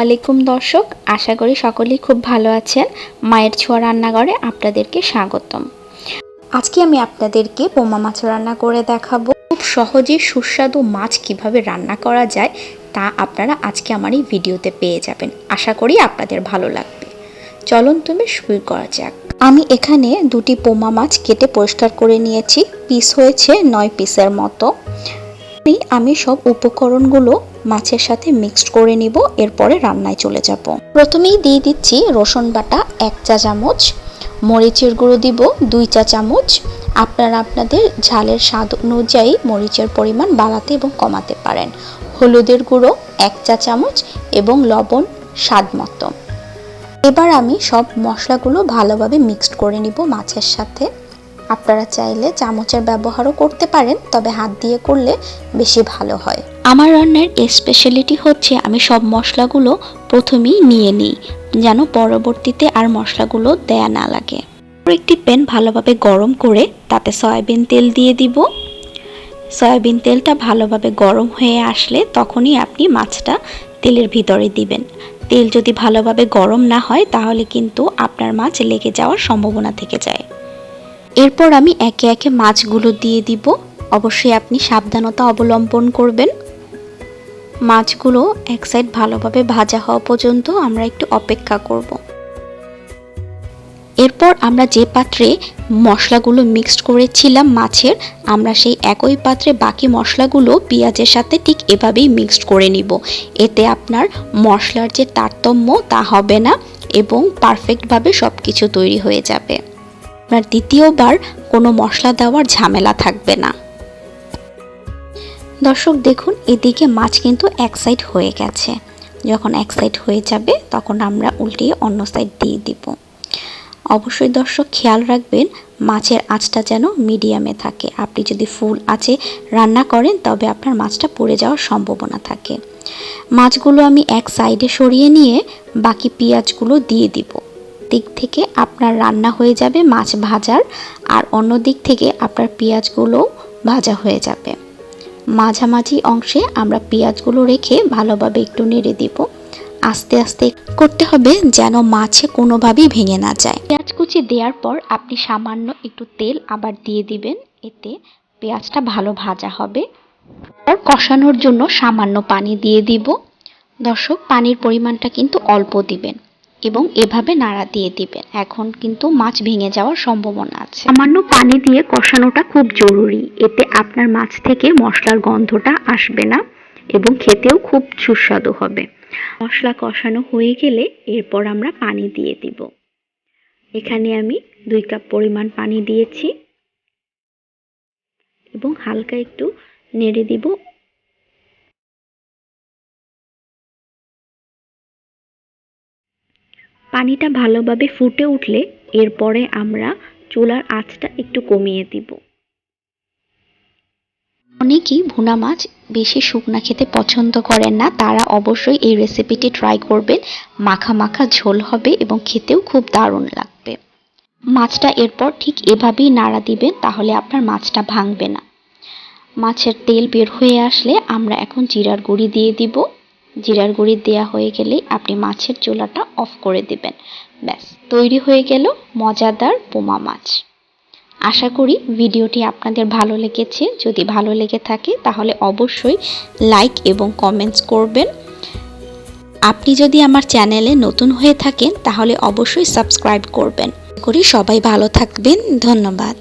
আলাইকুম দর্শক, আশা করি সকলেই খুব ভালো আছেন। মায়ের ছোঁয়া রান্নাঘরে আপনাদেরকে স্বাগতম। আজকে আমি আপনাদেরকে পোমা মাছ রান্না করে দেখাবো। খুব সহজে সুস্বাদু মাছ কীভাবে রান্না করা যায়, তা আপনারা আজকে আমার এই ভিডিওতে পেয়ে যাবেন। আশা করি আপনাদের ভালো লাগবে। চলুন তুমি শুরু করা যাক। আমি এখানে দুটি পোমা মাছ কেটে পরিষ্কার করে নিয়েছি। পিস হয়েছে নয় পিসের মতো। আমি আমি সব উপকরণগুলো মাছের সাথে মিক্সড করে নিব, এরপরে রান্নায় চলে যাব। প্রথমেই দিয়ে দিচ্ছি রসুন বাটা এক চা চামচ, মরিচের গুঁড়ো দিব দুই চা চামচ। আপনারা আপনাদের ঝালের স্বাদ অনুযায়ী মরিচের পরিমাণ বাড়াতে এবং কমাতে পারেন। হলুদের গুঁড়ো এক চা চামচ এবং লবণ স্বাদ মতো। এবার আমি সব মশলাগুলো ভালোভাবে মিক্সড করে নিব মাছের সাথে। আপনারা চাইলে চামচের ব্যবহারও করতে পারেন, তবে হাত দিয়ে করলে বেশি ভালো হয়। আমার রান্নার স্পেশালিটি হচ্ছে আমি সব মশলাগুলো প্রথমেই নিয়ে নিই, যেন পরবর্তীতে আর মশলাগুলো দেয়া না লাগে। একটি প্যান ভালোভাবে গরম করে তাতে সয়াবিন তেল দিয়ে দিব। সয়াবিন তেলটা ভালোভাবে গরম হয়ে আসলে তখনই আপনি মাছটা তেলের ভিতরে দিবেন। তেল যদি ভালোভাবে গরম না হয়, তাহলে কিন্তু আপনার মাছ লেগে যাওয়ার সম্ভাবনা থেকে যায়। এরপর আমি একে একে মাছগুলো দিয়ে দিব। অবশ্যই আপনি সাবধানতা অবলম্বন করবেন। মাছগুলো এক সাইড ভালোভাবে ভাজা হওয়া পর্যন্ত আমরা একটু অপেক্ষা করব। এরপর আমরা যে পাত্রে মশলাগুলো মিক্সড করেছিলাম মাছের, আমরা সেই একই পাত্রে বাকি মশলাগুলো পেঁয়াজের সাথে ঠিক এভাবেই মিক্সড করে নিব। এতে আপনার মশলার যে তারতম্য তা হবে না এবং পারফেক্টভাবে সব কিছু তৈরি হয়ে যাবে। আপনার দ্বিতীয়বার কোনো মশলা দেওয়ার ঝামেলা থাকবে না। দর্শক, দেখুন, এদিকে মাছ কিন্তু এক সাইড হয়ে গেছে। যখন এক সাইড হয়ে যাবে, তখন আমরা উল্টিয়ে অন্য সাইড দিয়ে দিব। অবশ্যই দর্শক, খেয়াল রাখবেন, মাছের আঁচটা যেন মিডিয়ামে থাকে। আপনি যদি ফুল আঁচে রান্না করেন, তবে আপনার মাছটা পুড়ে যাওয়ার সম্ভাবনা থাকে। মাছগুলো আমি এক সাইডে সরিয়ে নিয়ে বাকি পেঁয়াজগুলো দিয়ে দিব। দিক থেকে আপনার রান্না হয়ে যাবে মাছ ভাজার, আর অন্য দিক থেকে আপনার পেঁয়াজগুলো ভাজা হয়ে যাবে। মাঝামাঝি অংশে আমরা পেঁয়াজগুলো রেখে ভালোভাবে একটু নেড়ে দিব। আস্তে আস্তে করতে হবে যেন মাছে কোনোভাবেই ভেঙে না যায়। পেঁয়াজ কুচি দেওয়ার পর আপনি সামান্য একটু তেল আবার দিয়ে দিবেন। এতে পেঁয়াজটা ভালো ভাজা হবে। আর কষানোর জন্য সামান্য পানি দিয়ে দিব। দর্শক, পানির পরিমাণটা কিন্তু অল্প দিবেন। এবং এভাবে নাড়া দিয়ে দিবেন। এখন কিন্তু মাছ ভেঙে যাওয়ার সম্ভাবনা আছে। সামান্য পানি দিয়ে কষানোটা খুব জরুরি। এতে আপনার মাছ থেকে মশলার গন্ধটা আসবে না এবং খেতেও খুব সুস্বাদু হবে। মশলা কষানো হয়ে গেলে এরপর আমরা পানি দিয়ে দিব। এখানে আমি দুই কাপ পরিমাণ পানি দিয়েছি। এবং হালকা একটু নেড়ে দিব। পানিটা ভালোভাবে ফুটে উঠলে এরপরে আমরা চুলার আঁচটা একটু কমিয়ে দিব। অনেকেই ভুনা মাছ বেশি শুকনা খেতে পছন্দ করেন না, তারা অবশ্যই এই রেসিপিটি ট্রাই করবেন। মাখা মাখা ঝোল হবে এবং খেতেও খুব দারুণ লাগবে। মাছটা এরপর ঠিক এভাবেই নাড়া দিবেন, তাহলে আপনার মাছটা ভাঙবে না। মাছের তেল বের হয়ে আসলে আমরা এখন জিরার গুঁড়ি দিয়ে দিব। জিরার গুঁড়ি দেওয়া হয়ে গেলেই আপনি মাছের চোলাটা অফ করে দিবেন। ব্যাস, তৈরি হয়ে গেল মজাদার পোমা মাছ। আশা করি ভিডিওটি আপনাদের ভালো লেগেছে। যদি ভালো লেগে থাকে তাহলে অবশ্যই লাইক এবং কমেন্টস করবেন। আপনি যদি আমার চ্যানেলে নতুন হয়ে থাকেন তাহলে অবশ্যই সাবস্ক্রাইব করবেন। করি সবাই ভালো থাকবেন। ধন্যবাদ।